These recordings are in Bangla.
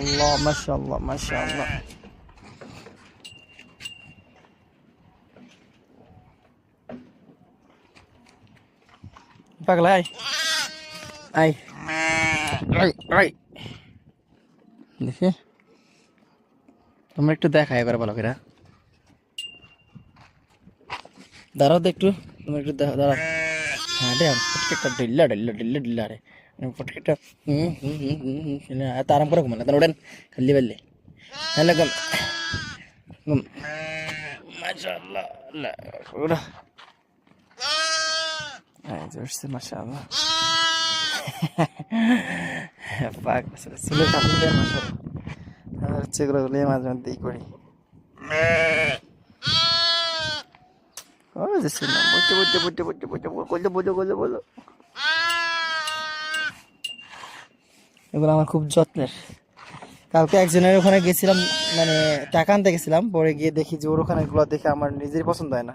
আল্লাহ মাশাআল্লাহ মাশাআল্লাহ। পাগলা আই আই আই আই দেখি। তোমরা একটু দেখা এবার ভালো করে। দাঁড়াও তো একটু, তোমরা একটু দাঁড়াও। হ্যাঁ রে ফটকেটা ডিল্লা ডিল্লা ডিল্লা ডিল্লা রে। ফটকেটা হুম হুম হুম হুম হুম പിന്നെ അത് ആറാം കൂടെ കുമ്മല്ല തന്നോടൻ കല്ലി വല്ലേ നല്ല കം കം മാഷാഅല്ലാ അല്ല കൂടെ এই যে উঠছে মাশাআল্লাহ পাক আসলে সিলে কাটলে মাশাআল্লাহ আর হচ্ছে এগুলো গুলিয়ে মাঝে মধ্যেই করি ও যে সিনা বইতে বইতে বইতে বইতে বইতে এগুলো আমার খুব যত্নের। কালকে একজনের ওখানে গেছিলাম মানে টাকা আনতে গেছিলাম পরে গিয়ে দেখি যে ওর ওখানে এগুলো দেখে আমার নিজেরই পছন্দ হয় না।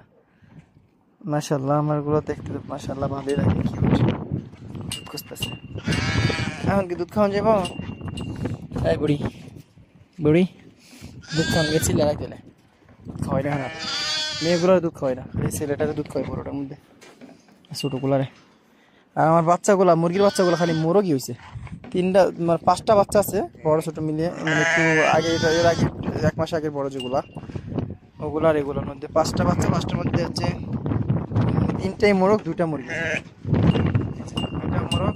মাশাল্লাহ আমারগুলো দেখতে তো মাশাল্লাহ ভালোই লাগে কিউট দুধ খুঁজতেছে। এখন কি দুধ খাওয়ান যাব? এই বুড়ি বুড়ি দুধ খাওয়ান গেছি লড়াই চলে খাওয়াই না না। মেয়েগুলো দুধ খাওয়াই না এই ছেলেটাকে দুধ খাওয়াই বড়োটার মধ্যে। ছোটোগুলারে। আর আমার বাচ্চাগুলা মুরগির বাচ্চাগুলো খালি মোরগই হয়েছে তিনটা মানে পাঁচটা বাচ্চা আছে, বড় ছোট মিলিয়ে। মানে একটু আগে এর আগে, এক মাস আগের বড় যেগুলা ওগুলার এগুলোর মধ্যে। পাঁচটা বাচ্চা, পাঁচটার মধ্যে হচ্ছে তিনটাই মোরগ দুটা মুরগি। দুটা মোরগ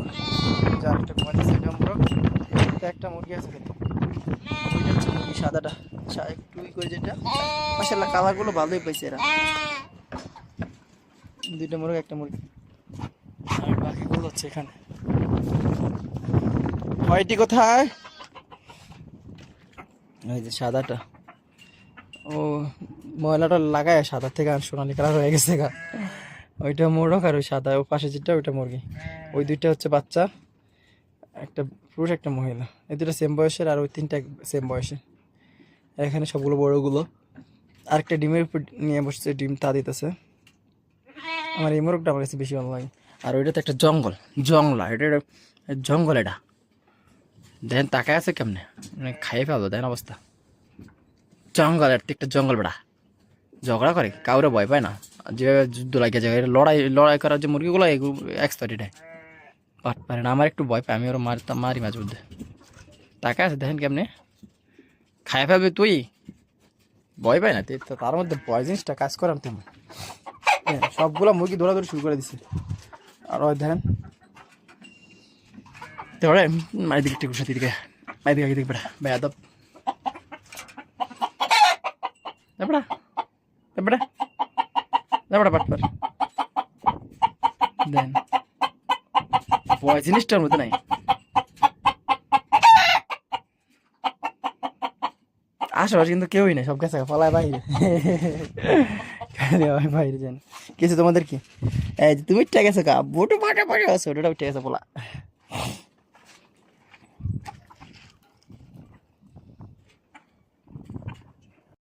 যার একটা ঘুমাচ্ছে সেটা মোরগ, একটা মুরগি আছে কিন্তু সাদাটা। একটু করে যেটা। মাসাল্লাহ কালারগুলো ভালোই পাইছে এরা। দুইটা মোরগ, একটা মুরগি। আর বাকিগুলো হচ্ছে এখানে। হোয়াইটি কোথায়? ওই যে সাদাটা। ও, ময়লাটা লাগায় সাদা থেকে আর সোনালি কালার হয়ে গেছে গা। ওইটা মোরগ আর ওই সাদা, ও পাশে যেটা, ওইটা মুরগি। ওই দুইটা হচ্ছে বাচ্চা, একটা পুরুষ, একটা মহিলা। এই দুটো সেম বয়সের আর ওই তিনটা সেম বয়সের এখানে সবগুলো বড়গুলো। আরেকটা ডিমের উপর নিয়ে বসছে, ডিম তা দিতেছে। আমার এই মোরগটা আমার কাছে বেশি ভালো লাগে। আর ওইটা তো একটা জঙ্গল জঙ্গলা এটা জঙ্গল এটা। দেখেন তাকায় আছে কেমনে? মানে খাইয়ে ফেলব দেখেন অবস্থা। জঙ্গল এর একটা জঙ্গল বেড়া ঝগড়া করে, কাউরে ভয় পায় না। যেভাবে যুদ্ধ লাগে যায় লড়াই লড়াই করার যে মুরগিগুলো এগুলো এটাই পাট পারে না, আমার একটু ভয় পায়, আমি ওরা মারতাম মারি মাঝে মধ্যে। তাকায় আছে, দেখেন কেমনে। খাই ফেলবে তুই? ভয় পায় না, তো তার মধ্যে ভয় জিনিসটা কাজ করাম তুমি সবগুলো মুরগি দৌড়াদৌড়ি শুরু করে দিছে। আর ওই দেখেন তারপরে মায়ের দিকে একটু সাথে দিকে। মায়ের দিকে আগে দিকে বেড়া দেন। ভয় জিনিসটার মধ্যে নাই। আশেপাশে কিন্তু কেউই নেই, সব গেছে, পলায় বাইরে। বাইরে যান। কিছু তোমাদের কি? এই তুমি উঠে গেছো কা বুটু পাটা পড়ে আছো ওটা উঠে গেছে, পোলা।